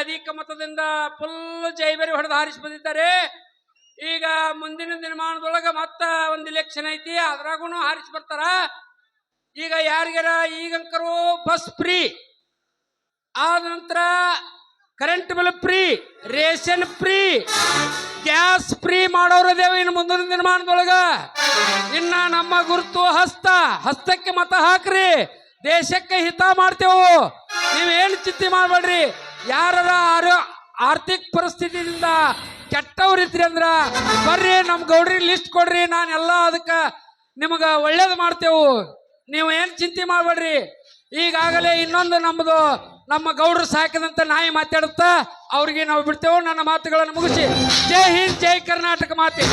ಅಧಿಕ ಮತದಿಂದ ಫುಲ್ ಜೈಬರಿ ಹೊಡೆದು ಹಾರಿಸಿ ಬಂದಿದ್ದಾರೆ. ಈಗ ಮುಂದಿನ ದಿನಮಾನದೊಳಗ ಮತ್ತ ಒಂದು ಇಲೆಕ್ಷನ್ ಐತಿ ಅದ್ರಾಗೂ ಹಾರಿಸಿ ಬರ್ತಾರ. ಈಗ ಯಾರಿಗಾರ ಈಗಂಕರು ಬಸ್ ಫ್ರೀ ಆದ ನಂತರ current bill free ration free gas free ಮಾಡೋರು ಮಾಡೋರದೇವ ಇನ್ನು ಮುಂದಿನ ದಿನಮಾನದೊಳಗ. ಇನ್ನ ನಮ್ಮ ಗುರುತು ಹಸ್ತ, ಹಸ್ತಕ್ಕೆ ಮತ ಹಾಕ್ರಿ. ದೇಶಕ್ಕೆ ಹಿತ ಮಾಡ್ತೇವು ಏನು ಚಿಂತೆ ಮಾಡಬೇಡ್ರಿ. ಯಾರ ಆರೋ ಆರ್ಥಿಕ ಪರಿಸ್ಥಿತಿಯಿಂದ ಕೆಟ್ಟವ್ರಿದ್ರಿ ಅಂದ್ರ ಬರ್ರಿ ನಮ್ಮ ಗೌಡ್ರಿ ಲಿಸ್ಟ್ ಕೊಡ್ರಿ ನಾನೆಲ್ಲ ಅದಕ್ಕೆ ನಿಮಗೆ ಒಳ್ಳೇದು ಮಾಡ್ತೇವು. ನೀವು ಏನು ಚಿಂತೆ ಮಾಡಬೇಡ್ರಿ. ಈಗಾಗಲೇ ಇನ್ನೊಂದು ನಮ್ಮದು ನಮ್ಮ ಗೌಡ್ರು ಸಾಕಿದಂತ ನಾಯಿ ಮಾತಾಡುತ್ತಾ, ಅವ್ರಿಗೆ ನಾವು ಬಿಡ್ತೇವೆ. ನನ್ನ ಮಾತುಗಳನ್ನು ಮುಗಿಸಿ. ಜೈ ಹಿಂದ್, ಜೈ ಕರ್ನಾಟಕ ಮಾತೆ.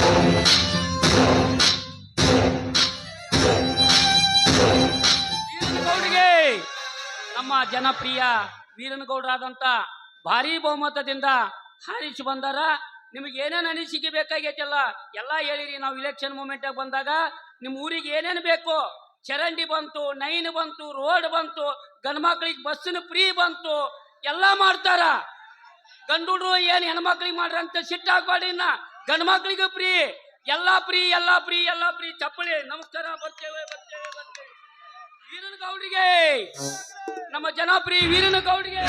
ನಮ್ಮ ಜನಪ್ರಿಯ ವೀರನಗೌಡರಾದಂತ ಭಾರಿ ಬಹುಮತದಿಂದ ಹಾರಿಸಿ ಬಂದಾರ. ನಿಮಗೆ ಏನೇನು ಅನಿಸಿಕೆ ಬೇಕಾಗೈತಲ್ಲ, ಎಲ್ಲ ಹೇಳಿರಿ. ನಾವು ಇಲೆಕ್ಷನ್ ಮೂಮೆಂಟ್ ಬಂದಾಗ ನಿಮ್ಮ ಊರಿಗೆ ಏನೇನು ಬೇಕು? ಚರಂಡಿ ಬಂತು, ನೈನ್ ಬಂತು, ರೋಡ್ ಬಂತು ಗಂಡು ಮಕ್ಳಿಗೆ ಬಸ್ಸಿನ ಫ್ರೀ ಬಂತು, ಎಲ್ಲ ಮಾಡ್ತಾರ. ಗಂಡುಡ್ರು ಏನು ಹೆಣ್ಮಕ್ಳಿಗೆ ಮಾಡ್ರಿ ಅಂತ ಸಿಟ್ಟಾಗ್ಬೇಡಿ ಇನ್ನ. ಗಂಡ್ಮಕ್ಳಿಗೂ ಫ್ರೀ. ಎಲ್ಲ ಫ್ರೀ ಎಲ್ಲ ಫ್ರೀ ಎಲ್ಲ ಫ್ರೀ. ಚಪ್ಪಳಿ ನಮಸ್ಕಾರ, ಬರ್ತೇವೆ ಬರ್ತೇವೆ ಬರ್ತೇವೆ. ವೀರನ ಗೌಡಿಗೆ ನಮ್ಮ ಜನಪ್ರಿಯ ವೀರನ ಗೌಡಿಗೆ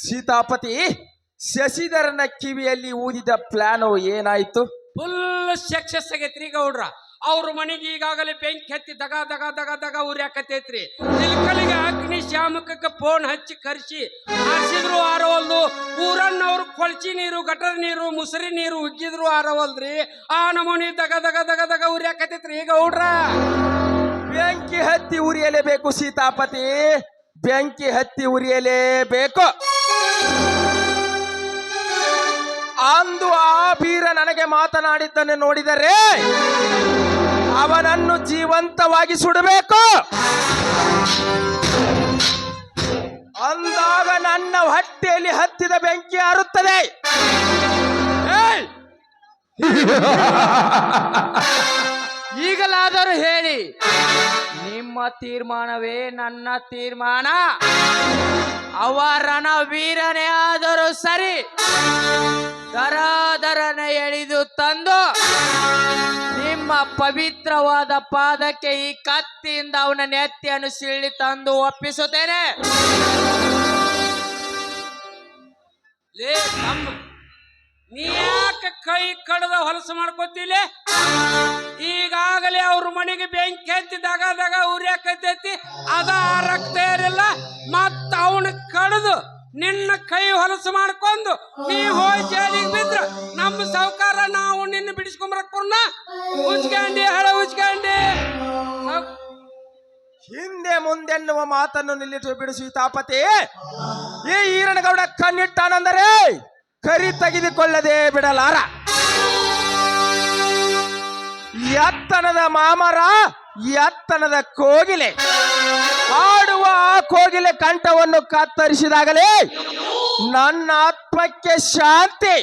ಸೀತಾಪತಿ ಶಶಿಧರನ ಕಿವಿಯಲ್ಲಿ ಊದಿದ ಪ್ಲಾನ್ ಏನಾಯ್ತು? ಫುಲ್ ಸಕ್ಸಸ್ ಆಗೈತ್ರಿ ಗೌಡ್ರ ಅವ್ರ ಮನೆಗೆ ಈಗಾಗಲೇ ಬೆಂಕಿ ಹತ್ತಿ ದಗ ದಗ ದಗ ದಗ ಉರಿಯಾಕತೈತ್ರಿ ಸಿಲ್ಕಲಿಗೆ ಅಗ್ನಿ ಶಾಮಕಕ್ಕೆ ಫೋನ್ ಹಚ್ಚಿ ಕರ್ಸಿ ಹಾರಿಸಿದ್ರು ಆರವಲ್ದು. ಊರನ್ನವ್ರು ಕೊಳಚಿ ನೀರು ಗಟರ್ ನೀರು ಮುಸರಿ ನೀರು ಉಗ್ಗಿದ್ರು ಆರವಲ್ದ್ರಿ. ಆ ನಮೂನಿ ದಗ ದಗ ದಗ ದಗ ಉರಿಯಾಕತೈತ್ರಿ ಗೌಡ್ರ. ಬೆಂಕಿ ಹತ್ತಿ ಉರಿಯಲೇಬೇಕು ಸೀತಾಪತಿ. ಬೆಂಕಿ ಹತ್ತಿ ಉರಿಯಲೇಬೇಕು ಅಂದು ಆ ಬೀರ ನನಗೆ ಮಾತನಾಡಿದ್ದನ್ನು ನೋಡಿದರೆ ಅವನನ್ನು ಜೀವಂತವಾಗಿ ಸುಡಬೇಕು. ಅಂದಾಗ ನನ್ನ ಹೊಟ್ಟೆಯಲ್ಲಿ ಹತ್ತಿದ ಬೆಂಕಿ ಹಾರುತ್ತದೆ ಏಯ್! ಈಗಲಾದರೂ ಹೇಳಿ, ನಿಮ್ಮ ತೀರ್ಮಾನವೇ ನನ್ನ ತೀರ್ಮಾನ. ಅವರನ ವೀರನೇ ಆದರೂ ಸರಿ ದರ ದರನೆ ಎಳೆದು ತಂದು, ನಿಮ್ಮ ಪವಿತ್ರವಾದ ಪಾದಕ್ಕೆ ಈ ಕತ್ತಿಯಿಂದ ಅವನ ನೆತ್ತಿಯನ್ನು ಸಿಳ್ಳಿ ತಂದು ಒಪ್ಪಿಸುತ್ತೇನೆ. ನೀ ಯಾಕೆ ಕೈ ಕಡದ ಹೊಲಸು ಮಾಡ್ಕೋತಿಲೆ? ಈಗಾಗಲೇ ಅವ್ರ ಮನೆಗೆ ಬೆಂಕಿ ಹತ್ತಿ ದಗ ದಗ ಉರಿಯಾಕೈತೈತಿ ಅದ ರಕ್ತ ಏರಿಲ್ಲ, ಮತ್ತ ಅವನ ಕಡ್ದು ನಿನ್ನ ಕೈ ಹೊಲಸು ಮಾಡ್ಕೊಂಡು ನೀ ಹೋಗಿ ಜೈಲಿಗೆ ಬಿದ್ರ. ನಮ್ಮ ಸಾವುಕಾರ ನಾವು ನಿನ್ನ ಬಿಡಿಸ್ಕೊಂಬರಕ್ ಪೂರ್ಣ ಉಚ್ಕಂಡಿ ಹಳ ಉಜ್ಕಂಡಿ. ಹಿಂದೆ. ಮುಂದೆನ್ನುವ ಮಾತನ್ನು ನಿಲ್ಲಿಟ್ಟು ಬಿಡಿಸಿ ತಾಪತಿ. ಈ ಈರನಗೌಡ ಕಣ್ಣಿಟ್ಟಾನಂದರೇ ಕರಿ ತೆಗೆದುಕೊಳ್ಳದೆ ಬಿಡಲಾರ. ಎತ್ತನದ ಮಾಮರ ಎತ್ತನದ ಕೋಗಿಲೆ. ಆಡುವ ಆ ಕೋಗಿಲೆ ಕಂಠವನ್ನು ಕತ್ತರಿಸಿದಾಗಲೇ ನನ್ನ ಆತ್ಮಕ್ಕೆ ಶಾಂತಿ.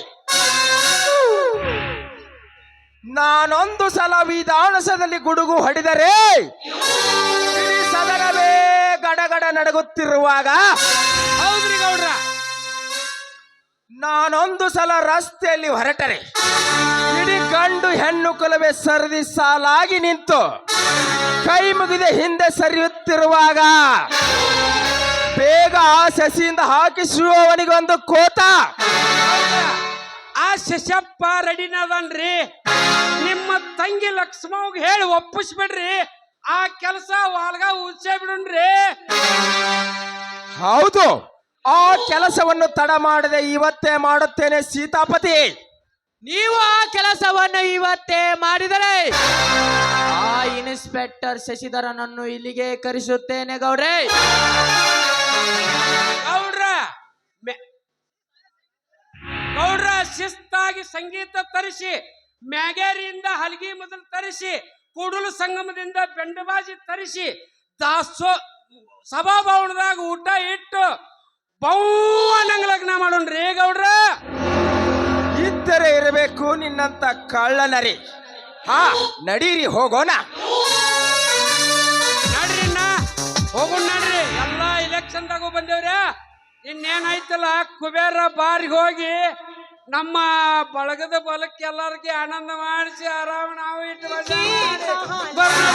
ನಾನೊಂದು ಸಲ ವಿಧಾನಸದಲ್ಲಿ ಗುಡುಗು ಹೊಡೆದರೆ ಸದನವೇ ಗಡಗಡ ನಡಗುತ್ತಿರುವಾಗ. ಹೌದ್ರಿ ಗೌಡ್ರ? ನಾನೊಂದು ಸಲ ರಸ್ತೆಯಲ್ಲಿ ಹೊರಟರೆ. ಇಡೀ ಗಂಡು ಹೆಣ್ಣು ಕುಲವೇ ಸರದಿ ಸಾಲಾಗಿ ನಿಂತು ಕೈ ಮುಗಿದೆ ಹಿಂದೆ ಸರಿಯುತ್ತಿರುವಾಗ ಬೇಗ ಆ ಸಸಿಯಿಂದ ಹಾಕಿಸುವವನಿಗೊಂದು ಕೋತ. ಆ ಶಶಪ್ಪ ರೆಡಿನದನ್ರಿ. ನಿಮ್ಮ ತಂಗಿ ಲಕ್ಷ್ಮವ್ಗೆ ಹೇಳಿ ಒಪ್ಪಿಸ್ಬಿಡ್ರಿ. ಆ ಕೆಲಸ ವಾಲ್ಗ ಉಚ್ಚೆ ಬಿಡುನ್ರಿ. ಹೌದು. ಆ ಕೆಲಸವನ್ನು ತಡ ಮಾಡದೆ ಇವತ್ತೇ ಮಾಡುತ್ತೇನೆ ಸೀತಾಪತಿ. ನೀವು ಆ ಕೆಲಸವನ್ನು ಇವತ್ತೇ ಮಾಡಿದರೆ ಆ ಇನ್ಸ್ಪೆಕ್ಟರ್ ಶಶಿಧರನನ್ನು ಇಲ್ಲಿಗೆ ಕರೆಸುತ್ತೇನೆ ಗೌಡ್ರೆ. ಗೌಡ್ರ ಮೆ- ಗೌಡ್ರ ಶಿಸ್ತಾಗಿ ಸಂಗೀತ ತರಿಸಿ ಮ್ಯಾಗೇರಿಯಿಂದ ಹಲಗಿ ಮೊದಲು ತರಿಸಿ ಕೂಡಲು ಸಂಗಮದಿಂದ ಬೆಂಡಬಾಜಿ ತರಿಸಿ ದಾಸೋ ಸಭಾಭವನದಾಗ ಊಟ ಇಟ್ಟು ಬೌವನಂಗ ಲಗ್ನ ಮಾಡೋಣ್ರಿ ಗೌಡ್ರ. ಇದ್ದರೆ ಇರಬೇಕು ನಿನ್ನಂತ ಕಳ್ಳನರಿ. ಹಾ ನಡೀರಿ ಹೋಗೋಣ. ನಡ್ರಿ ಅಣ್ಣ ಹೋಗೋಣ ನಡ್ರಿ. ಎಲ್ಲ ಇಲೆಕ್ಷನ್ದಾಗೂ ಬಂದೇವ್ರಿ. ಇನ್ನೇನಾಯ್ತಲ್ಲ ಕುಬೇರ ಬಾರಿಗೆ ಹೋಗಿ ನಮ್ಮ ಬಳಗದ ಬಲಕ್ಕೆ ಎಲ್ಲರಿಗೆ ಆನಂದ ಮಾಡಿಸಿ ಆರಾಮ ನಾವು ಇಟ್ಟು ಬರ್ರಿ,